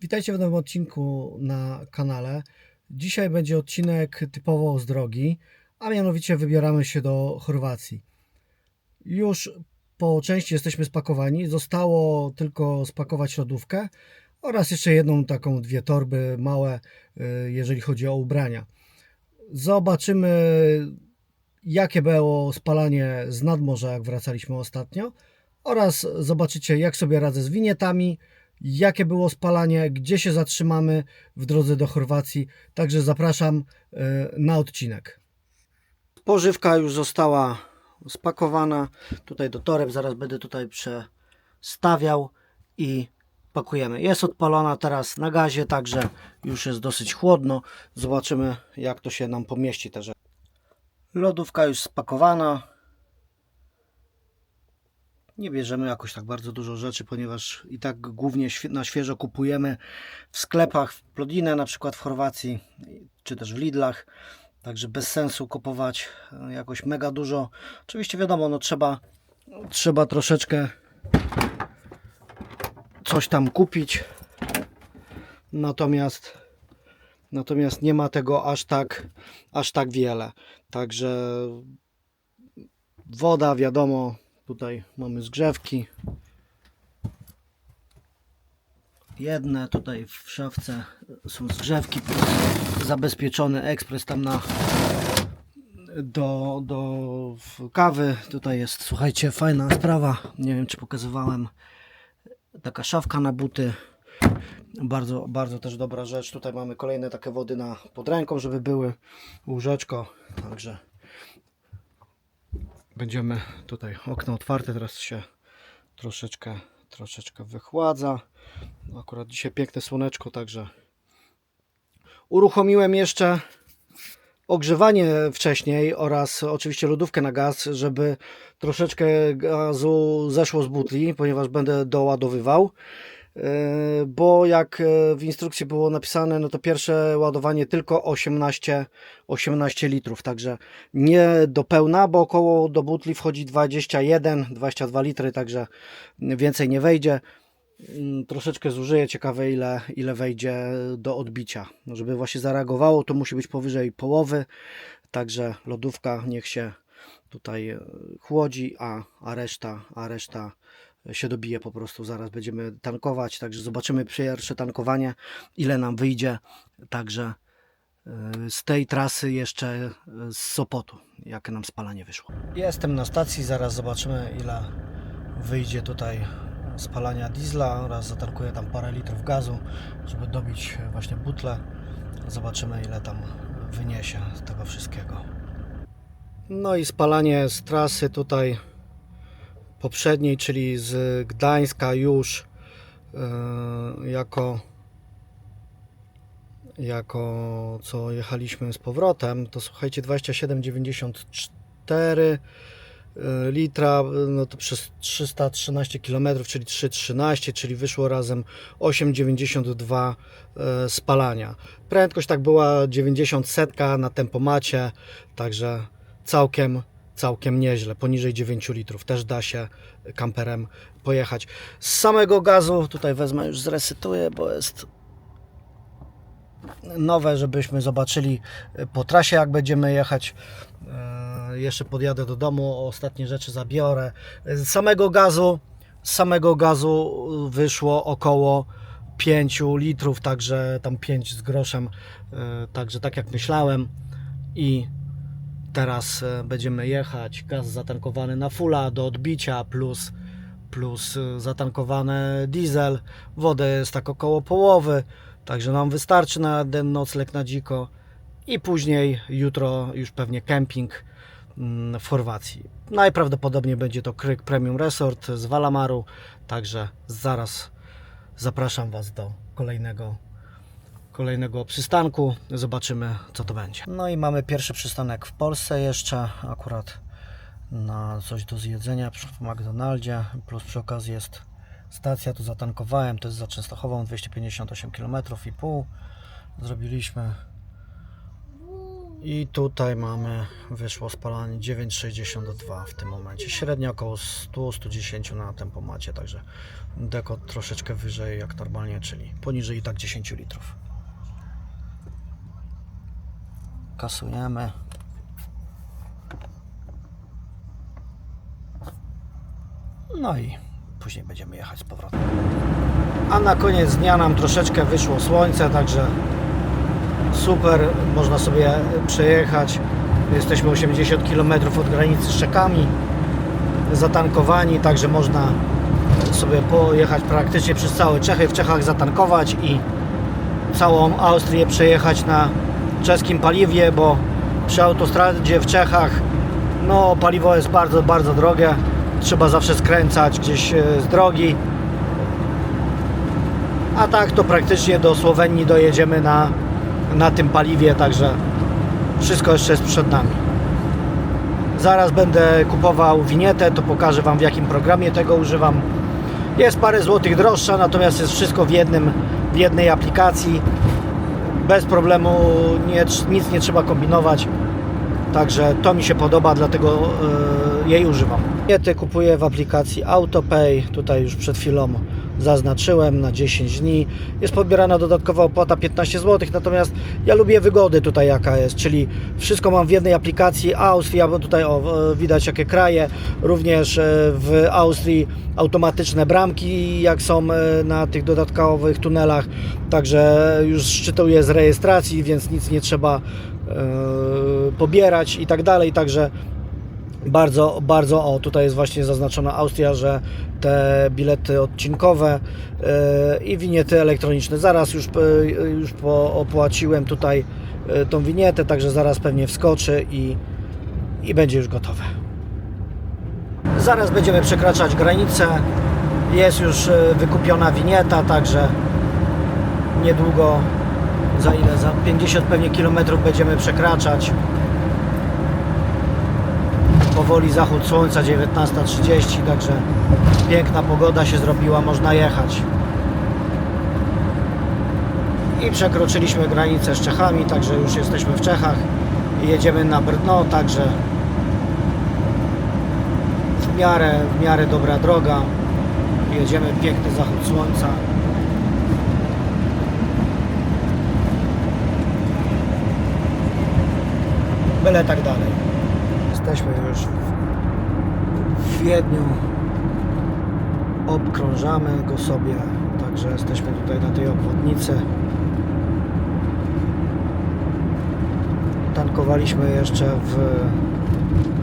Witajcie w nowym odcinku na kanale. Dzisiaj będzie odcinek typowo z drogi, a mianowicie wybieramy się do Chorwacji. Już po części jesteśmy spakowani, zostało tylko spakować lodówkę oraz jeszcze jedną taką, dwie torby małe, y, jeżeli chodzi o ubrania. Zobaczymy jakie było spalanie z nadmorza, jak wracaliśmy ostatnio oraz zobaczycie jak sobie radzę z winietami, jakie było spalanie, gdzie się zatrzymamy w drodze do Chorwacji. Także zapraszam e, na odcinek. Pożywka już została spakowana tutaj do toreb. Zaraz będę tutaj przestawiał i pakujemy. Jest odpalona teraz na gazie, także już jest dosyć chłodno. Zobaczymy jak to się nam pomieści te rzeczy. Lodówka już spakowana. Nie bierzemy jakoś tak bardzo dużo rzeczy, ponieważ i tak głównie na świeżo kupujemy w sklepach, w Plodinę na przykład w Chorwacji, czy też w Lidlach. Także bez sensu kupować e, jakoś mega dużo. Oczywiście wiadomo, no trzeba, trzeba troszeczkę coś tam kupić. Natomiast natomiast nie ma tego aż tak aż tak wiele. Także woda, wiadomo, tutaj mamy zgrzewki. Jedne tutaj w szafce są zgrzewki, zabezpieczony ekspres tam na do, do kawy. Tutaj jest, słuchajcie, fajna sprawa. Nie wiem, czy pokazywałem. Taka szafka na buty. Bardzo, bardzo też dobra rzecz. Tutaj mamy kolejne takie wody na pod ręką, żeby były łóżeczko. Także będziemy tutaj okno otwarte. Teraz się troszeczkę, troszeczkę wychładza. Akurat dzisiaj piękne słoneczko, także uruchomiłem jeszcze ogrzewanie wcześniej oraz oczywiście lodówkę na gaz, żeby troszeczkę gazu zeszło z butli, ponieważ będę doładowywał. Yy, Bo jak e, w instrukcji było napisane, no to pierwsze ładowanie tylko 18, 18 litrów, także nie do pełna, bo około do butli wchodzi 21-22 litry, także więcej nie wejdzie. Mm, Troszeczkę zużyję, ciekawe ile, ile wejdzie do odbicia. No, Żeby właśnie zareagowało, to musi być powyżej połowy, także lodówka niech się tutaj e, chłodzi, a, a, reszta, a reszta się dobije po prostu. Zaraz będziemy tankować, także zobaczymy pierwsze tankowanie, ile nam wyjdzie. Także e, z tej trasy jeszcze e, z Sopotu, jakie nam spalanie wyszło. Jestem na stacji, zaraz zobaczymy ile wyjdzie tutaj spalania diesla oraz zatankuję tam parę litrów gazu, żeby dobić właśnie butlę. Zobaczymy ile tam wyniesie z tego wszystkiego. No i spalanie z trasy tutaj poprzedniej, czyli z Gdańska już e, jako jako co jechaliśmy z powrotem, to słuchajcie 27,94 e, litra, no to przez 313 km, czyli 3,13, czyli wyszło razem 8,92 e, spalania. Prędkość tak była 90 setka na tempomacie, także całkiem całkiem nieźle, poniżej 9 litrów. Też da się kamperem pojechać. Z samego gazu, tutaj wezmę już zresetuję, bo jest nowe, żebyśmy zobaczyli po trasie, jak będziemy jechać. E, Jeszcze podjadę do domu, ostatnie rzeczy zabiorę. Z samego gazu, z samego gazu wyszło około 5 litrów, także tam 5 z groszem, e, także tak jak myślałem i teraz e, będziemy jechać, gaz zatankowany na fulla do odbicia plus, plus e, zatankowany diesel, woda jest tak około połowy, także nam wystarczy na ten nocleg na dziko i później jutro już pewnie kemping mm, w Chorwacji. Najprawdopodobniej będzie to Kryk Premium Resort z Valamaru, także zaraz zapraszam Was do kolejnego kolejnego przystanku. Zobaczymy, co to będzie. No i mamy pierwszy przystanek w Polsce jeszcze, akurat na coś do zjedzenia w McDonaldzie, plus przy okazji jest stacja, tu zatankowałem, to jest za Częstochową, 258 km i pół. Zrobiliśmy I tutaj mamy, wyszło spalanie 9,62 w tym momencie. Średnio około 100-110 na tempomacie, także deko troszeczkę wyżej jak normalnie, czyli poniżej i tak 10 litrów. Kasujemy. No i później będziemy jechać z powrotem. A na koniec dnia nam troszeczkę wyszło słońce, także super, można sobie przejechać. Jesteśmy 80 km od granicy z Czechami, zatankowani, także można sobie pojechać praktycznie przez całe Czechy, w Czechach zatankować i całą Austrię przejechać na czeskim paliwie, bo przy autostradzie w Czechach no paliwo jest bardzo, bardzo drogie. Trzeba zawsze skręcać gdzieś e, z drogi. A tak to praktycznie do Słowenii dojedziemy na, na tym paliwie, także wszystko jeszcze jest przed nami. Zaraz będę kupował winietę, to pokażę Wam w jakim programie tego używam. Jest parę złotych droższa, natomiast jest wszystko w, jednym, w jednej aplikacji. Bez problemu, nie, nic nie trzeba kombinować. Także to mi się podoba, dlatego e, jej używam. Winiety kupuję w aplikacji AutoPay. Tutaj już przed chwilą zaznaczyłem na 10 dni. Jest pobierana dodatkowa opłata 15 zł, natomiast ja lubię wygody tutaj jaka jest, czyli wszystko mam w jednej aplikacji. Austria, bo tutaj o, widać jakie kraje, również e, w Austrii automatyczne bramki jak są e, na tych dodatkowych tunelach, także już szczytuję z rejestracji, więc nic nie trzeba e, pobierać i tak dalej, także bardzo, bardzo, o tutaj jest właśnie zaznaczona Austria, że te bilety odcinkowe e, i winiety elektroniczne, zaraz już, e, już po, opłaciłem tutaj e, tą winietę, także zaraz pewnie wskoczy i, i będzie już gotowe. Zaraz będziemy przekraczać granicę, jest już wykupiona winieta, także niedługo, za ile, za 50 pewnie kilometrów będziemy przekraczać powoli zachód słońca 19.30, także piękna pogoda się zrobiła, można jechać. I przekroczyliśmy granicę z Czechami, także już jesteśmy w Czechach i jedziemy na Brno, także w miarę, w miarę dobra droga. Jedziemy piękny zachód słońca. Byle tak dalej. Jesteśmy już w Wiedniu. Obkrążamy go sobie, także jesteśmy tutaj na tej obwodnicy. Tankowaliśmy jeszcze w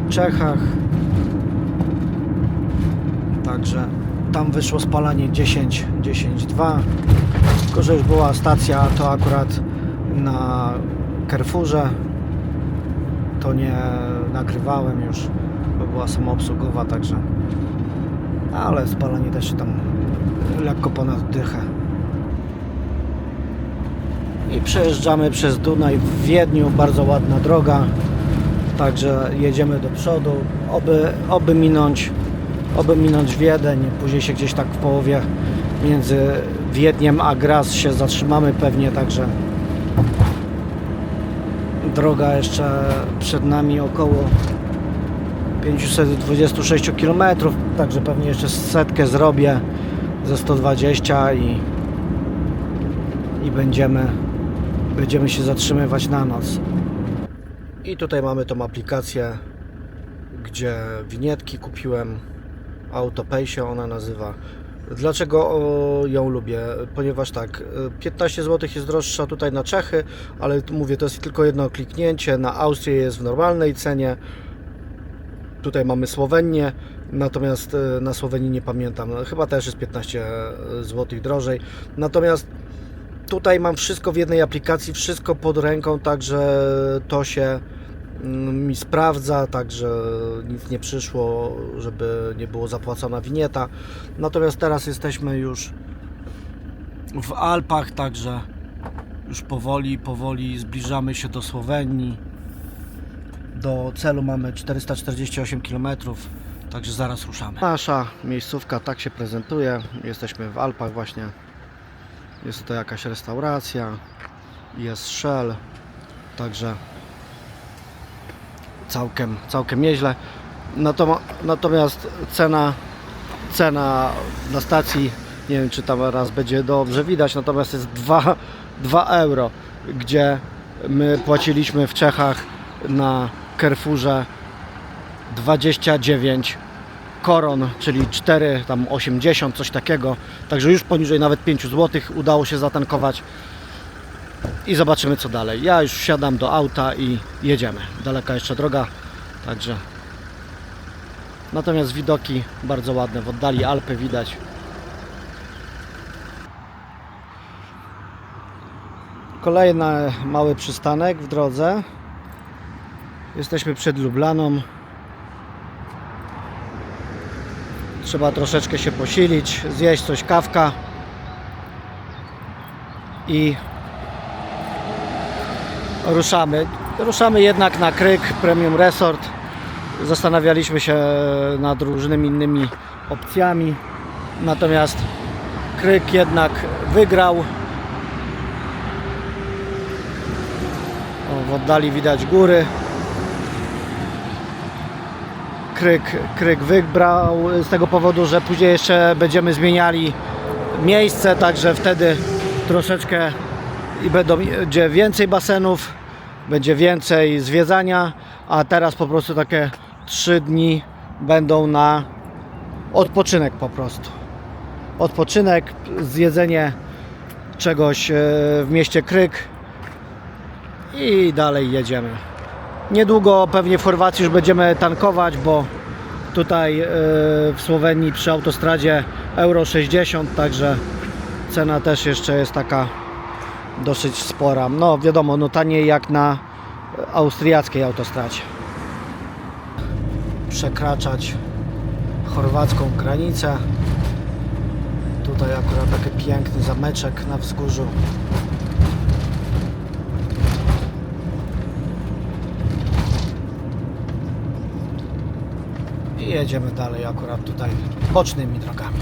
Czechach. Także tam wyszło spalanie 10, 10, 2. Tylko, że już była stacja, to akurat na Carrefourze to nie nagrywałem już, bo była samoobsługowa, także ale spalanie też się tam lekko ponad dychę. I przejeżdżamy przez Dunaj w Wiedniu, bardzo ładna droga, także jedziemy do przodu, oby, oby minąć oby minąć Wiedeń, później się gdzieś tak w połowie między Wiedniem a Graz się zatrzymamy pewnie, także droga jeszcze przed nami około 526 km, także pewnie jeszcze setkę zrobię ze 120 i, i będziemy, będziemy się zatrzymywać na noc. I tutaj mamy tą aplikację, gdzie winietki kupiłem. AutoPay się ona nazywa. Dlaczego ją lubię? Ponieważ tak, y, 15 zł jest droższa tutaj na Czechy, ale mówię, to jest tylko jedno kliknięcie. Na Austrię jest w normalnej cenie. Tutaj mamy Słowenię, natomiast y, na Słowenii nie pamiętam. Chyba też jest 15 zł drożej. Natomiast tutaj mam wszystko w jednej aplikacji, wszystko pod ręką, także to się mi sprawdza, także nic nie przyszło, żeby nie było zapłacona winieta. Natomiast teraz jesteśmy już w Alpach, także już powoli, powoli zbliżamy się do Słowenii. Do celu mamy 448 km, także zaraz ruszamy. Nasza miejscówka tak się prezentuje. Jesteśmy w Alpach właśnie. Jest tutaj jakaś restauracja, jest Shell, także całkiem, całkiem nieźle. Natomiast cena, cena na stacji, nie wiem czy tam raz będzie dobrze widać, natomiast jest 2, 2 euro, gdzie my płaciliśmy w Czechach na Carrefourze 29 koron, czyli 4, tam 80, coś takiego. Także już poniżej nawet 5 zł udało się zatankować i zobaczymy co dalej. Ja już wsiadam do auta i jedziemy. Daleka jeszcze droga, także natomiast widoki bardzo ładne. W oddali Alpy widać. Kolejny mały przystanek w drodze. Jesteśmy przed Lublaną. Trzeba troszeczkę się posilić, zjeść coś kawka i ruszamy. Ruszamy jednak na Kryk Premium Resort. Zastanawialiśmy się nad różnymi innymi opcjami. Natomiast Kryk jednak wygrał. W oddali widać góry. Kryk, Kryk wybrał z tego powodu, że później jeszcze będziemy zmieniali miejsce, także wtedy troszeczkę i będą, będzie więcej basenów, będzie więcej zwiedzania, a teraz po prostu takie 3 dni będą na odpoczynek po prostu. Odpoczynek, zjedzenie czegoś e, w mieście Kryk i dalej jedziemy. Niedługo pewnie w Chorwacji już będziemy tankować, bo tutaj e, w Słowenii przy autostradzie Euro 60, także cena też jeszcze jest taka dosyć spora. No wiadomo, no taniej jak na austriackiej autostradzie. Przekraczać chorwacką granicę. Tutaj akurat taki piękny zameczek na wzgórzu. I jedziemy dalej akurat tutaj bocznymi drogami.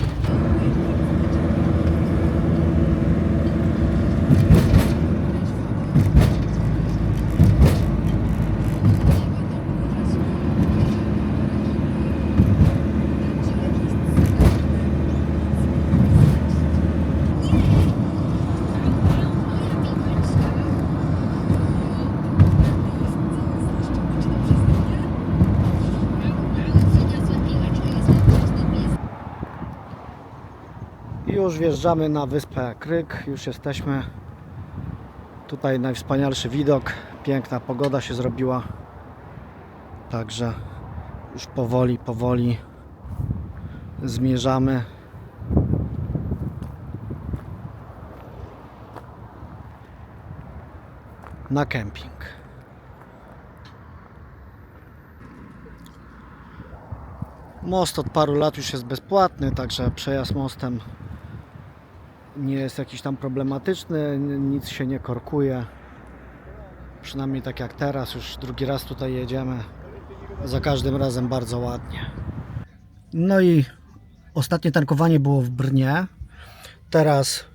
Już wjeżdżamy na wyspę Kryk, już jesteśmy. Tutaj najwspanialszy widok, piękna pogoda się zrobiła. Także już powoli, powoli zmierzamy. Na kemping. Most od paru lat już jest bezpłatny, także przejazd mostem nie jest jakiś tam problematyczny, nic się nie korkuje. Przynajmniej tak jak teraz, już drugi raz tutaj jedziemy. Za każdym razem bardzo ładnie. No i ostatnie tankowanie było w Brnie. Teraz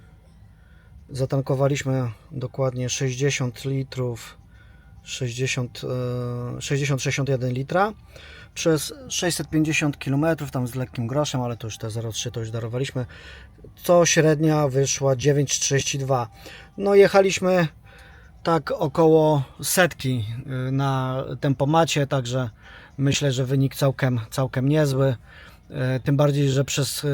zatankowaliśmy dokładnie 60 litrów 60, 60-61 litra przez 650 km, tam z lekkim groszem, ale to już te 0,3 to już darowaliśmy, co średnia wyszła 9,32. No jechaliśmy tak około setki y, na tempomacie, także myślę, że wynik całkiem, całkiem niezły. Y, Tym bardziej, że przez y,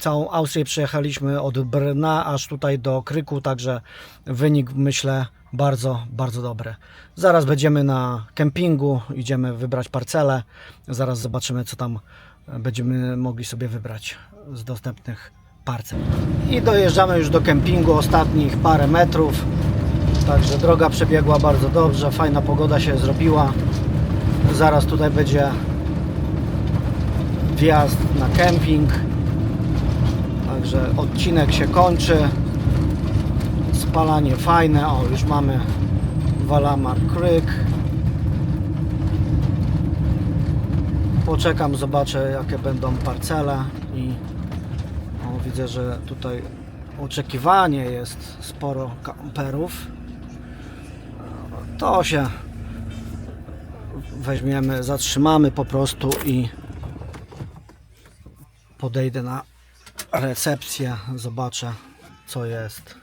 całą Austrię przejechaliśmy od Brna aż tutaj do Kryku, także wynik myślę bardzo, bardzo dobry. Zaraz będziemy na kempingu, idziemy wybrać parcelę. Zaraz zobaczymy, co tam będziemy mogli sobie wybrać z dostępnych parcel. I dojeżdżamy już do kempingu, ostatnich parę metrów. Także droga przebiegła bardzo dobrze, fajna pogoda się zrobiła. Zaraz tutaj będzie wjazd na kemping. Także odcinek się kończy. Spalanie fajne. O, już mamy Walamar Creek. Poczekam, zobaczę jakie będą parcele i o, widzę, że tutaj oczekiwanie jest sporo kamperów. To się weźmiemy, zatrzymamy po prostu i podejdę na recepcję, zobaczę co jest.